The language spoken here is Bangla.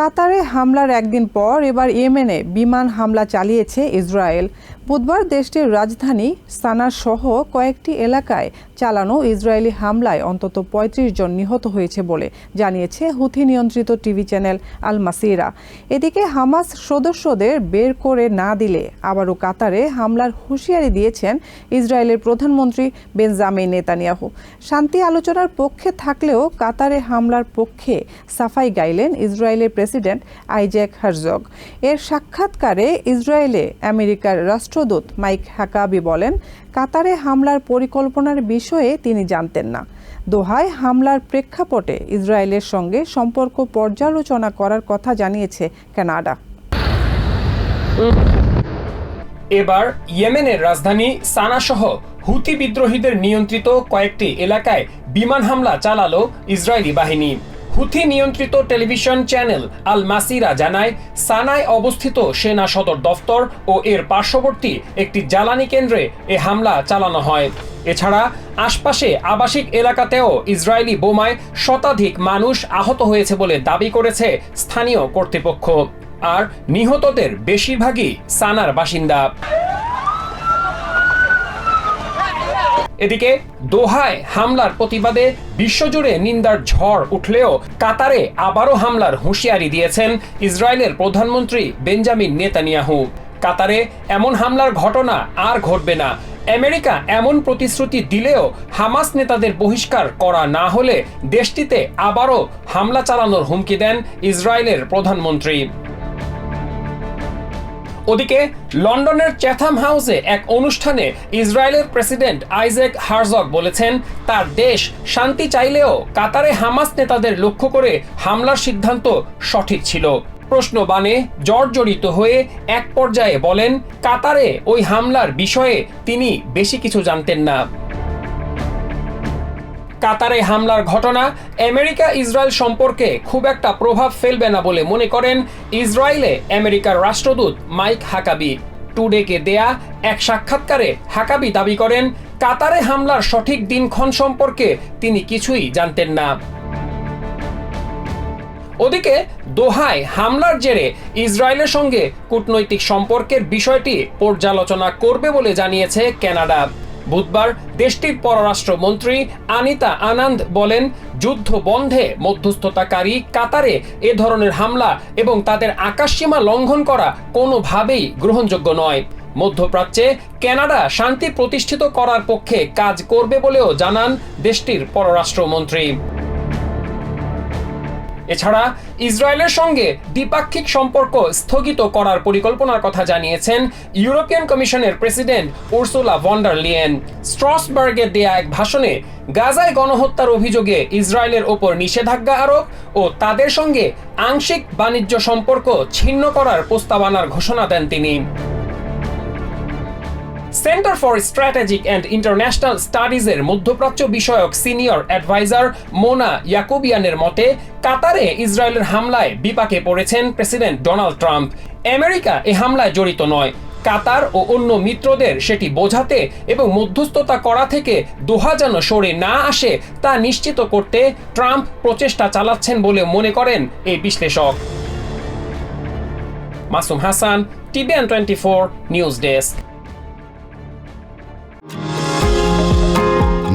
কাতারে হামলার একদিন পর এবার ইয়েমেনে বিমান হামলা চালিয়েছে ইসরায়েল। বুধবার দেশটির রাজধানী সানা সহ কয়েকটি এলাকায় চালানো ইসরায়েলি হামলায় অন্তত ৩৫ জন নিহত হয়েছে বলে জানিয়েছে হুথি নিয়ন্ত্রিত টিভি চ্যানেল আল মাসিরা। এদিকে হামাস সদস্যদের বের করে না দিলে আবারও কাতারে হামলার হুঁশিয়ারি দিয়েছেন ইসরায়েলের প্রধানমন্ত্রী বেনজামিন নেতানিয়াহু। শান্তি আলোচনার পক্ষে থাকলেও কাতারে হামলার পক্ষে সাফাই গাইলেন ইসরায়েলের প্রেসিডেন্ট আইজ্যাক হারজগ। এর সাক্ষাৎকারে ইসরায়েলে আমেরিকার রাষ্ট্রদূত মাইক হাকাবি বলেন কাতারে হামলার পরিকল্পনার বিষয়ে তিনি জানতেন না। দোহায় হামলার প্রেক্ষাপটে ইসরায়েলের সঙ্গে সম্পর্ক পর্যালোচনা করার কথা জানিয়েছে কানাডা। এবার ইয়েমেনের রাজধানী সানাসহ হুতি বিদ্রোহীদের নিয়ন্ত্রিত কয়েকটি এলাকায় বিমান হামলা চালালো ইসরায়েলি বাহিনী। হুথি নিয়ন্ত্রিত টেলিভিশন চ্যানেল আল মাসিরা জানায়, সানায় অবস্থিত সেনা সদর দফতর ও এর পার্শ্ববর্তী একটি জ্বালানি কেন্দ্রে এ হামলা চালানো হয়। এছাড়া, আশপাশে আবাসিক এলাকাতেও ইসরায়েলি বোমায় শতাধিক মানুষ আহত হয়েছে বলে দাবি করেছে স্থানীয় কর্তৃপক্ষ। আর নিহতদের বেশিরভাগই সানার বাসিন্দা। এদিকে দোহায় হামলার প্রতিবাদে বিশ্বজুড়ে নিন্দার ঝড় উঠলেও কাতারে আবারও হামলার হুঁশিয়ারি দিয়েছেন ইসরায়েলের প্রধানমন্ত্রী বেঞ্জামিন নেতানিয়াহু। কাতারে এমন হামলার ঘটনা আর ঘটবে না। আমেরিকা এমন প্রতিশ্রুতি দিলেও হামাস নেতাদের বহিষ্কার করা না হলে দেশটিতে আবারও হামলা চালানোর হুমকি দেন ইসরায়েলের প্রধানমন্ত্রী। ওদিকে লন্ডনের চ্যাথাম হাউসে এক অনুষ্ঠানে ইসরায়েলের প্রেসিডেন্ট আইজেক হারজগ বলেছেন, তার দেশ শান্তি চাইলেও কাতারে হামাস নেতাদের লক্ষ্য করে হামলার সিদ্ধান্ত সঠিক ছিল। প্রশ্ন বানে জর্জরিত হয়ে এক পর্যায়ে বলেন, কাতারে ওই হামলার বিষয়ে তিনি বেশি কিছু জানতেন না। কাতারে হামলার ঘটনা, আমেরিকা ইসরায়েল সম্পর্কে খুব একটা প্রভাব ফেলবে না বলে মনে করেন ইসরায়েলে আমেরিকার রাষ্ট্রদূত মাইক হাকাবি। টুডেকে দেয়া এক সাক্ষাৎকারে হাকাবি দাবি করেন, কাতারে হামলার সঠিক দিনক্ষণ সম্পর্কে তিনি কিছুই জানতেন না। ওদিকে, দোহায় হামলার জেরে ইসরায়েলের সঙ্গে কূটনৈতিক সম্পর্কের বিষয়টি পর্যালোচনা করবে বলে জানিয়েছে কানাডা। বুধবার দেশটির পররাষ্ট্রমন্ত্রী আনিতা আনন্দ বলেন, যুদ্ধ বন্ধে মধ্যস্থতাকারী কাতারে এ ধরনের হামলা এবং তাদের আকাশসীমা লঙ্ঘন করা কোনোভাবেই গ্রহণযোগ্য নয়। মধ্যপ্রাচ্যে কানাডা শান্তি প্রতিষ্ঠিত করার পক্ষে কাজ করবে বলেও জানান দেশটির পররাষ্ট্রমন্ত্রী। এছাড়া ইসরায়েলের সঙ্গে দ্বিপাক্ষিক সম্পর্ক স্থগিত করার পরিকল্পনার কথা জানিয়েছেন ইউরোপিয়ান কমিশনের president Ursula von der Leyen. স্ট্রসবার্গে দেয়া এক ভাষণে গাজায় গণহত্যার অভিযোগে ইসরায়েলের ওপর নিষেধাজ্ঞা আরোপ ও তাদের সঙ্গে আংশিক বাণিজ্য সম্পর্ক ছিন্ন করার প্রস্তাবনার ঘোষণা দেন তিনি। Centre for strategic and international স্টাডিজের মধ্যপ্রাচ্য বিষয়ক সিনিয়র অ্যাডভাইজার মোনা ইয়াকুবিয়ানের মতে, কাতারে ইসরায়েলের হামলায় বিপাকে পড়েছেন প্রেসিডেন্ট ডোনাল্ড ট্রাম্প। আমেরিকা এ হামলায় জড়িত নয়। কাতার ও অন্য মিত্রদের সেটি বোঝাতে এবং মধ্যস্থতা করা থেকে দোহা যেন সরে না আসে তা নিশ্চিত করতে ট্রাম্প প্রচেষ্টা চালাচ্ছেন বলে মনে করেন এই বিশ্লেষক। Masum Hasan TBN twenty four news desk.